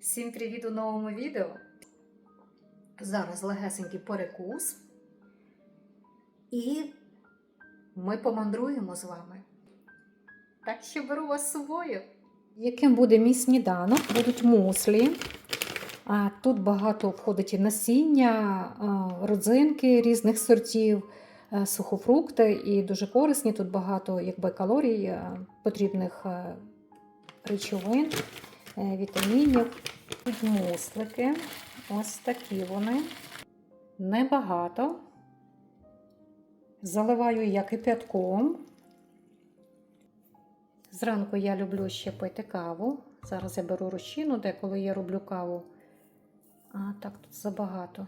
Всім привіт у новому відео. Зараз легесенький перекус. І ми помандруємо з вами. Так що беру вас з собою. Яким буде мій сніданок? Будуть муслі. А тут багато входить і насіння, родзинки різних сортів, сухофрукти і дуже корисні. Тут багато якби, калорій, потрібних речовин, е, вітамінів. Тут муслики. Ось такі вони. Небагато. Заливаю я кип'ятком. Зранку я люблю ще пити каву. Зараз я беру розчину, деколи я роблю каву. А так тут забагато.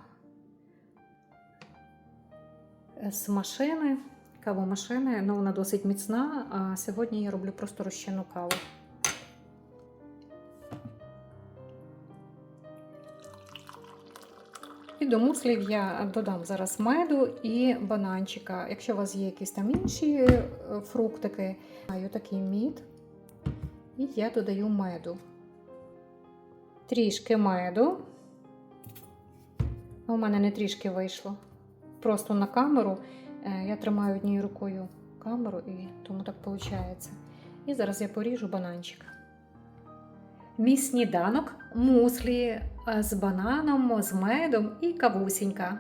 З машини, кавомашини, ну вона досить міцна, а сьогодні я роблю просто розчинну каву. І до муслів я додам зараз меду і бананчика. Якщо у вас є якісь там інші е, фруктики, маю такий мід. І я додаю меду. Трішки меду. У мене не трішки вийшло. Просто на камеру. Е, Я тримаю однією рукою камеру і тому так виходить. І зараз я поріжу бананчик. Мій сніданок муслі е, з бананом, з медом і кавусінька.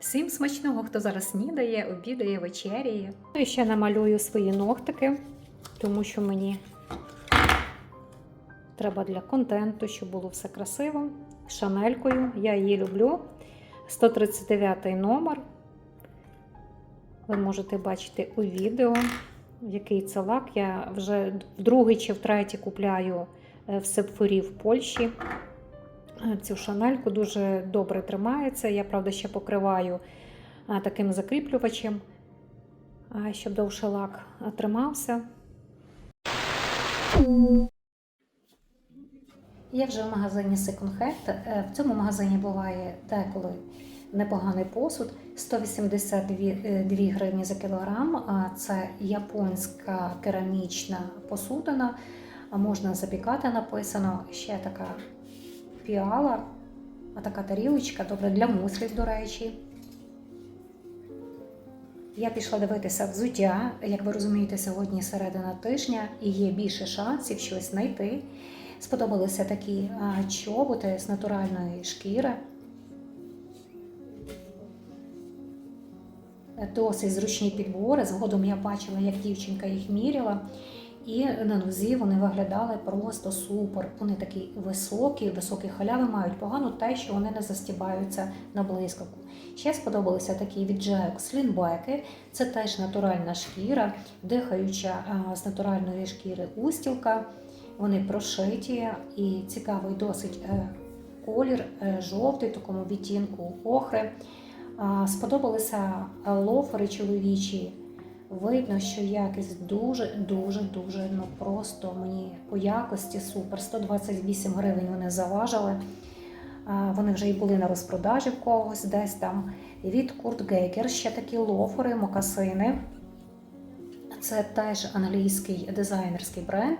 Всім смачного, хто зараз снідає, обідає, вечеряє. Ну і ще намалюю свої ногтики, тому що мені треба для контенту, щоб було все красиво. Шанелькою. Я її люблю. 139 номер. Ви можете бачити у відео, який це лак. Я вже в другий чи в третій купляю в Сепфорі в Польщі. Е, Цю шанельку дуже добре тримається. Я, правда, ще покриваю е, таким закріплювачем, е, щоб довше лак е, тримався. Я вже в магазині Second Hand. Е, В цьому магазині буває деколи непоганий посуд. 182 е, гривні за кілограм. Це японська керамічна посудина. А Можна запікати написано. Ще така піала, а така тарілочка, добре для муслів, до речі. Я пішла дивитися взуття. Як ви розумієте, сьогодні середина тижня і є більше шансів щось знайти. Сподобалися такі чоботи з натуральної шкіри. Досить зручні підбори. Згодом я бачила, як дівчинка їх міряла. І на нозі вони виглядали просто супер. Вони такі високі, високі халяви мають погано те, що вони не застібаються на блискавку. Ще сподобалися такі від Jack слінбеки. Це теж натуральна шкіра, дихаюча з натуральної шкіри устілка. Вони прошиті і цікавий досить е, колір, е, жовтий, такому відтінку охри. Сподобалися лофери чоловічі. Видно, що якість дуже, дуже, дуже ну просто мені по якості супер. 128 гривень вони заважили. Вони вже і були на розпродажі в когось десь там. Від Курт Гейгер ще такі лофери, мокасини. Це теж англійський дизайнерський бренд.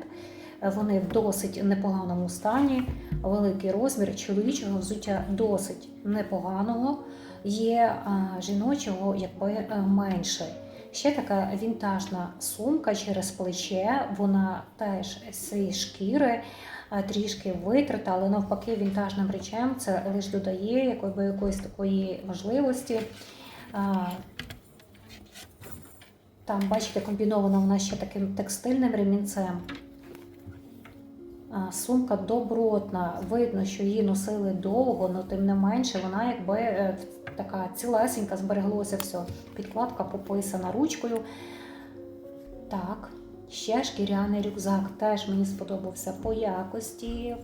Вони в досить непоганому стані, великий розмір чоловічого взуття досить непоганого. Є жіночого якби е, менше. Ще така вінтажна сумка через плече. Вона теж з шкіри трішки витрата, але навпаки, вінтажним речем це лише додає якби, якоїсь такої важливості. Там, бачите, комбінована вона ще таким текстильним ремінцем. Сумка добротна, видно, що її носили довго, але тим не менше вона якби е, така цілесенька, збереглося все. Підкладка пописана ручкою. Так, ще шкіряний рюкзак теж мені сподобався по якості.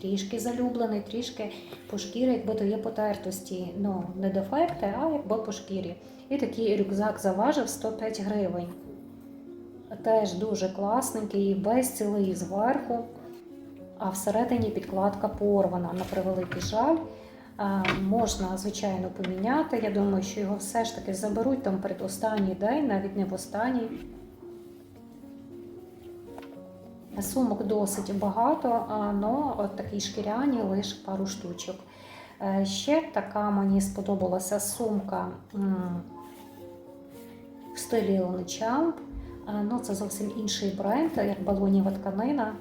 Трішки залюблений, трішки по шкірі, якби то є потертості. Ну, не дефекти, а якби по шкірі. І такий рюкзак заважив 105 гривень. Теж дуже класненький, весь цілий зверху, а всередині підкладка порвана на превеликий жаль. Можна, звичайно, поміняти. Я думаю, що його все ж таки заберуть там передостанній день, навіть не в останній. Сумок досить багато, але от такі шкіряні лише пару штучок. Е, Ще така мені сподобалася сумка в стилі Ну, це зовсім інший бренд, як балоніва тканина.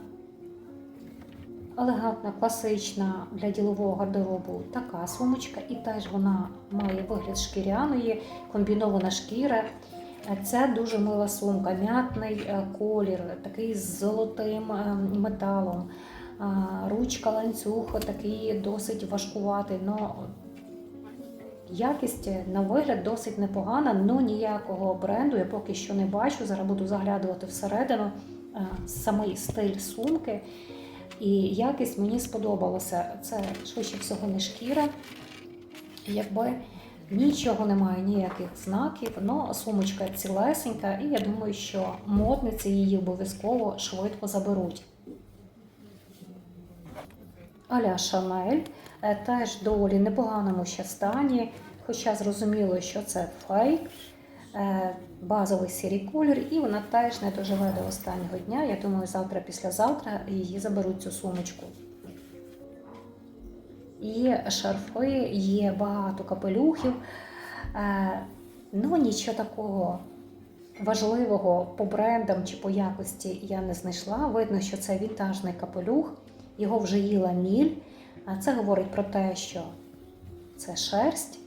Елегантна, класична для ділового гардеробу така сумочка, і теж вона має вигляд шкіряної, комбінована шкіра. Е, Це дуже мила сумка, м'ятний е, колір, такий з золотим е, металом. Ручка ланцюг такий досить важкуватий. Но якість на вигляд досить непогана, але ніякого бренду я поки що не бачу. Зараз буду заглядувати всередину е, самий стиль сумки. І якість мені сподобалася. Це швидше всього не шкіра. Якби нічого немає, ніяких знаків, але сумочка цілесенька, і я думаю, що модниці її обов'язково швидко заберуть. Аля Шанель е, теж доволі непоганому ще стані, хоча зрозуміло, що це фейк, базовий сірий колір, і вона теж не доживе до останнього дня. Я думаю, завтра, післязавтра її заберуть цю сумочку. Є шарфи, є багато капелюхів. Е, Ну, нічого такого важливого по брендам чи по якості я не знайшла. Видно, що це вінтажний капелюх, його вже їла міль. Це говорить про те, що це шерсть.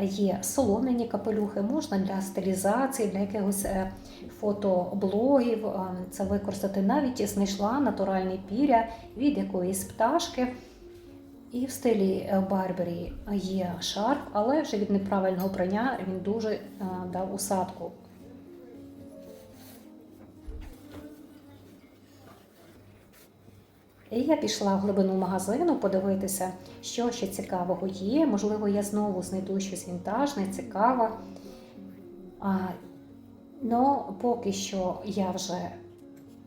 Є солом'яні капелюхи, можна для стилізації, для якихось е, фотоблогів е, це використати. Навіть знайшла натуральний піря від якоїсь пташки. І в стилі е, Барбері є шарф, але вже від неправильного прання він дуже дав усадку. І я пішла в глибину магазину подивитися, що ще цікавого є. Можливо, я знову знайду щось вінтажне, цікаве. Ну, поки що я вже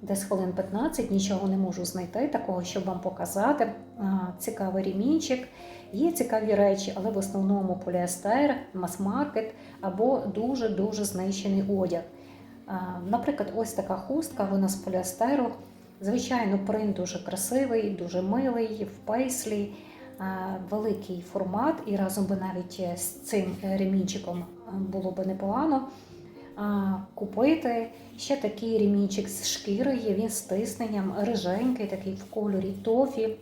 десь хвилин 15 нічого не можу знайти, такого, щоб вам показати. А, Цікавий ремінчик. Є цікаві речі, але в основному поліестер, мас-маркет або дуже-дуже знищений одяг. А, Наприклад, ось така хустка, вона з поліестеру. Звичайно, принт дуже красивий, дуже милий, в пейслі, великий формат, і разом би навіть з цим ремінчиком було би непогано купити. Ще такий ремінчик з шкіри є, він з тисненням, риженький, такий в кольорі тофі.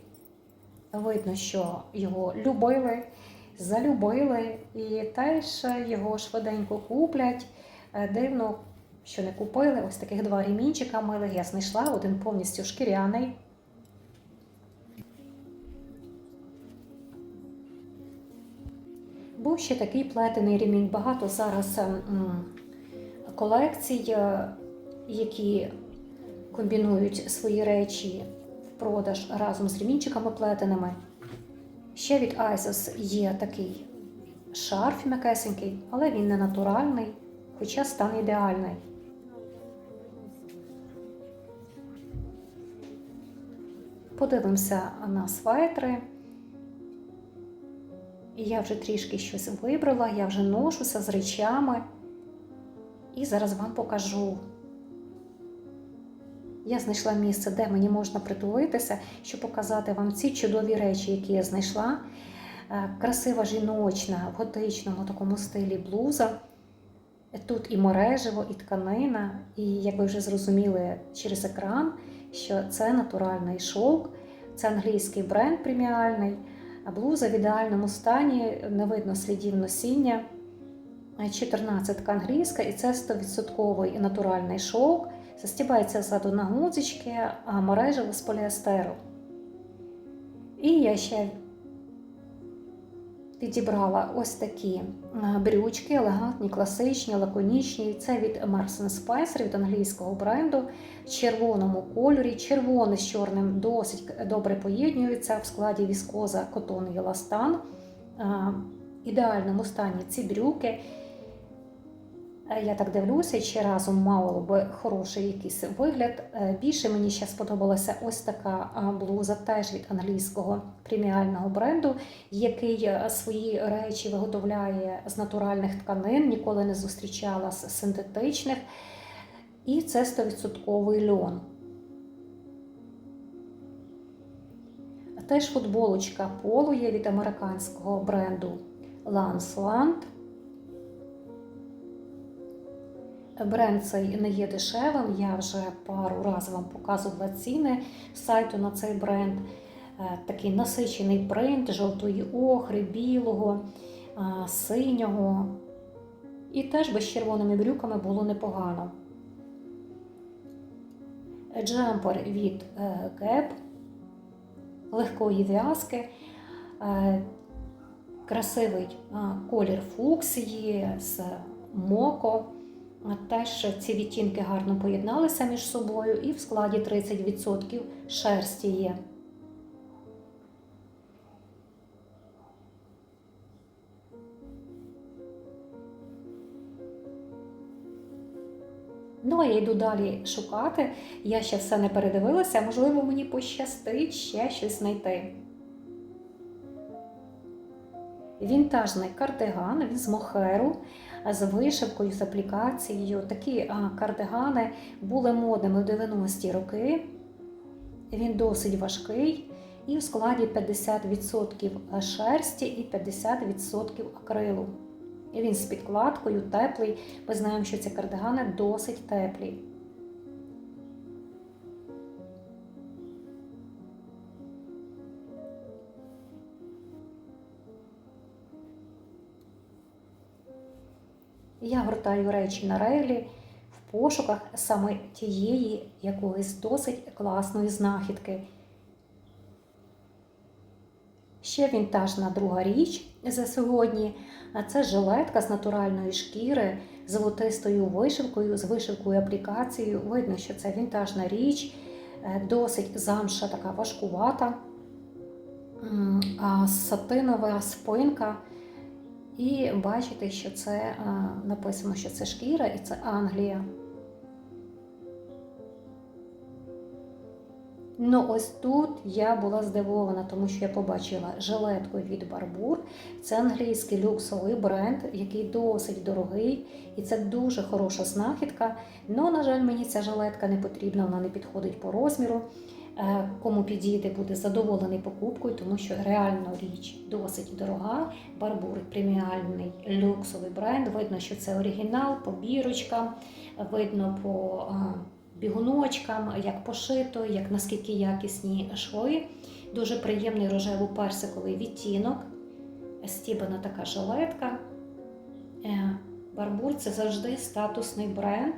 Видно, що його любили, залюбили, і теж його швиденько куплять. Е, Дивно, що не купили. Ось таких два ремінчика милих я знайшла, один повністю шкіряний. Був ще такий плетений ремінь. Багато зараз колекцій, е, які комбінують свої речі в продаж разом з ремінчиками плетеними. Ще від Isis є такий шарф м'якесенький, але він не натуральний, хоча стан ідеальний. Подивимося на светри. І я вже трішки щось вибрала, я вже ношуся з речами. І зараз вам покажу. Я знайшла місце, де мені можна притулитися, щоб показати вам ці чудові речі, які я знайшла. Е, Красива жіночна в готичному такому стилі блуза. Тут і мережево, і тканина, і, як ви вже зрозуміли через екран, що це натуральний шовк, це англійський бренд преміальний, блуза в ідеальному стані, не видно слідів носіння. 14 англійська, і це 100% натуральний шовк. Застібається ззаду на гудзички, а мережево з поліестеру. І я ще підібрала ось такі брючки, елегантні, класичні, лаконічні. Це від Marks Spencer, від англійського бренду в червоному кольорі. Червоне з чорним досить добре поєднюється в складі віскоза, котон і еластан. В ідеальному стані ці брюки. Е, я так дивлюся, чи разом мало би хороший якийсь вигляд. Е, більше мені ще сподобалася ось така блуза, теж від англійського преміального бренду, який е, свої речі виготовляє з натуральних тканин, ніколи не зустрічала з синтетичних. І це 100% льон. Теж футболочка полу є від американського бренду Lance Land. Бренд цей не є дешевим. Я вже пару разів вам показувала ціни сайту на цей бренд. Е, Такий насичений принт жовтої охри, білого, е, синього. І теж без червоними брюками було непогано. Джемпер від е, Gap легкої в'язки, красивий колір фуксії з моко. Теж ці відтінки гарно поєдналися між собою, і в складі 30% шерсті є. Ну, а я йду далі шукати. Я ще все не передивилася, можливо, мені пощастить ще щось знайти. Вінтажний кардиган він з мохеру, з вишивкою, з аплікацією. Такі кардигани були модними в 90-ті роки. Він досить важкий і в складі 50% шерсті і 50% акрилу. І він з підкладкою теплий. Ми знаємо, що ці кардигани досить теплі. Я гортаю речі на рейлі в пошуках саме тієї якоїсь досить класної знахідки. Ще вінтажна друга річ за сьогодні. Це жилетка з натуральної шкіри, з золотистою вишивкою, з вишивкою аплікацією. Видно, що це вінтажна річ, е, досить замша така важкувата, а сатинова спинка. І бачите, що це а, написано, що це шкіра і це Англія. Ну, ось тут я була здивована, тому що я побачила жилетку від Барбур. Це англійський люксовий бренд, який досить дорогий, і це дуже хороша знахідка. Ну, на жаль, мені ця жилетка не потрібна, вона не підходить по розміру. Е, Кому підійде, буде задоволений покупкою, тому що реально річ досить дорога. Барбур преміальний люксовий бренд. Видно, що це оригінал по бірочкам, видно по бігуночкам, як пошито, як наскільки якісні шви. Дуже приємний рожево-персиковий відтінок. Стібана така жилетка. Е, Барбур це завжди статусний бренд.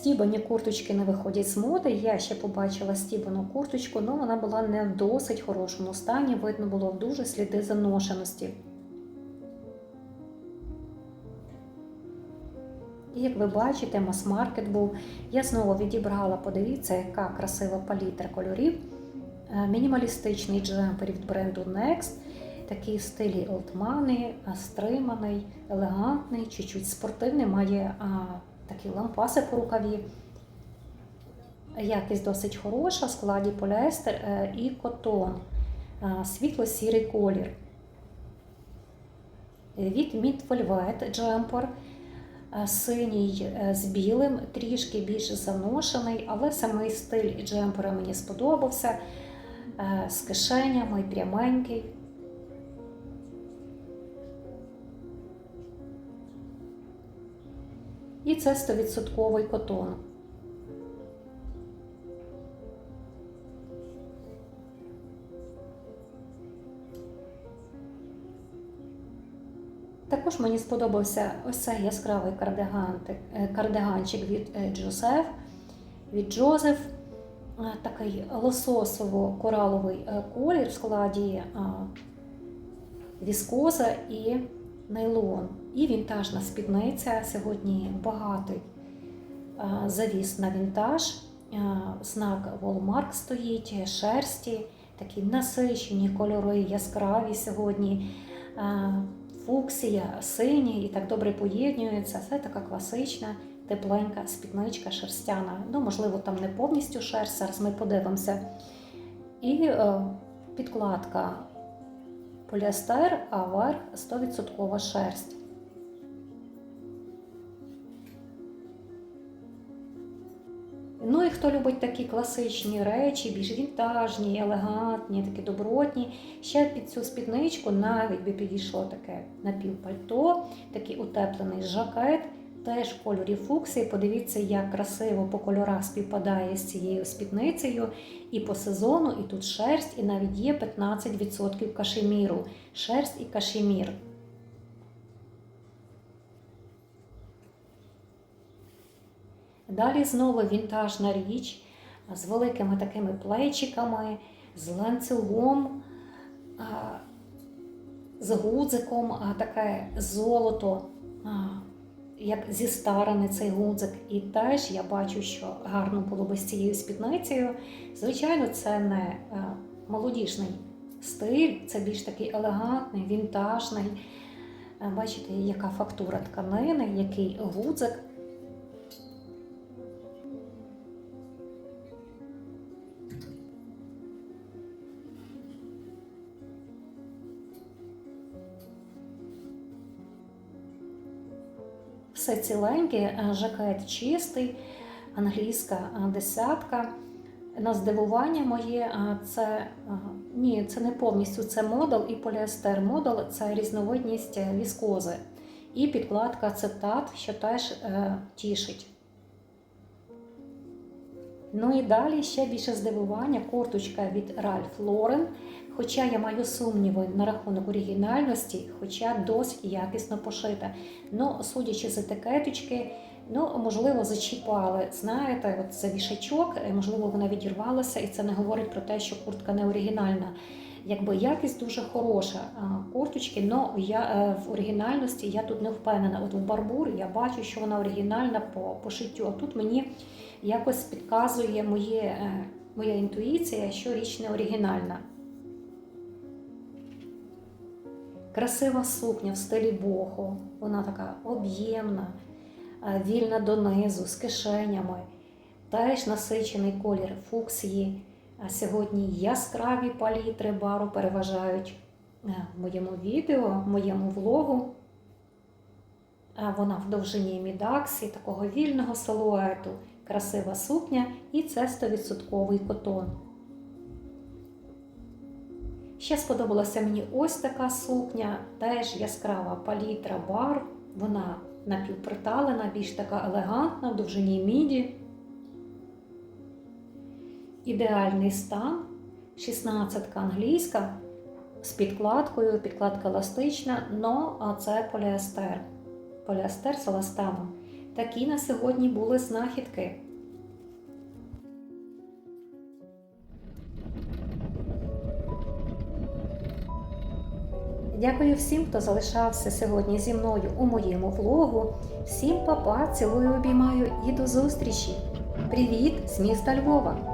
Стібані курточки не виходять з моди. Я ще побачила стібану курточку, але вона була не в досить хорошому стані. Видно було дуже сліди заношеності. І як ви бачите, мас-маркет був. Я знову відібрала, подивіться, яка красива палітра кольорів. Е, Мінімалістичний джемпер від бренду Next. Такий в стилі Old стриманий, елегантний, чуть-чуть спортивний, має такі лампаси по рукаві. Якість досить хороша, в складі поліестер е, і котон, світло-сірий колір. Від Mid Velvet джемпер синій е, з білим, трішки більш заношений, але самий стиль джемпера мені сподобався. Е, З кишенями, пряменький. І це 100% котон. Також мені сподобався ось цей яскравий кардигантик, е, кардиганчик від е, Джозеф. Від Джозеф Е, такий лососово-кораловий колір в складі віскоза і нейлон. І вінтажна спідниця. Сьогодні багатий е, завіс на вінтаж. Е, Знак Walmart стоїть, шерсті, такі насичені кольори, яскраві сьогодні. Е, Фуксія, сині і так добре поєднюється. Це така класична, тепленька спідничка шерстяна. Ну, можливо, там не повністю шерсть, зараз ми подивимося. І підкладка поліестер, а верх 100% шерсть. Ну і хто любить такі класичні речі, більш вінтажні, елегантні, такі добротні. Ще під цю спідничку навіть би підійшло таке напівпальто, такий утеплений жакет, теж кольорі фуксії. Подивіться, як красиво по кольорах співпадає з цією спідницею. І по сезону, і тут шерсть, і навіть є 15% кашеміру. Шерсть і кашемір. Далі знову вінтажна річ з великими такими плечиками, з ланцюгом, з гудзиком, а таке золото, як зістарений цей гудзик. І теж я бачу, що гарно було би з цією спідницею. Звичайно, це не молодіжний стиль, це більш такий елегантний, вінтажний. Бачите, яка фактура тканини, який гудзик. Все ціленьке, жакет чистий, англійська е, десятка. На здивування моє, е, це е, ні, це не повністю це модел і поліестер. Модел це різновидність віскози. І підкладка ацетат, що теж е, тішить. Ну і далі ще більше здивування, курточка від Ralph Lauren. Хоча я маю сумніви на рахунок оригінальності, хоча досить якісно пошита. Ну, судячи з етикеточки, ну, можливо, зачіпали. Знаєте, от за вішачок, е, можливо, вона відірвалася, і це не говорить про те, що куртка не оригінальна. Якби якість дуже хороша курточки, але я е, в оригінальності я тут не впевнена. От в барбурі я бачу, що вона оригінальна по пошиттю. А тут мені якось підказує моє, е, моя інтуїція, що річ не оригінальна. Красива сукня в стилі бохо, вона така об'ємна, е, вільна донизу, з кишенями, теж насичений колір фуксії. А сьогодні яскраві палітри бару переважають е, в моєму відео, в моєму влогу. Вона в довжині мідаксі, такого вільного силуету, красива сукня, і це 100% котон. Ще сподобалася мені ось така сукня, теж яскрава палітра бар. Вона напівприталена, більш така елегантна, в довжині міді. Ідеальний стан, 16 англійська з підкладкою, підкладка еластична, но а це поліестер. Поліестер з еластаном. Такі на сьогодні були знахідки. Дякую всім, хто залишався сьогодні зі мною у моєму влогу. Всім папа, цілую, обіймаю і до зустрічі! Привіт з міста Львова!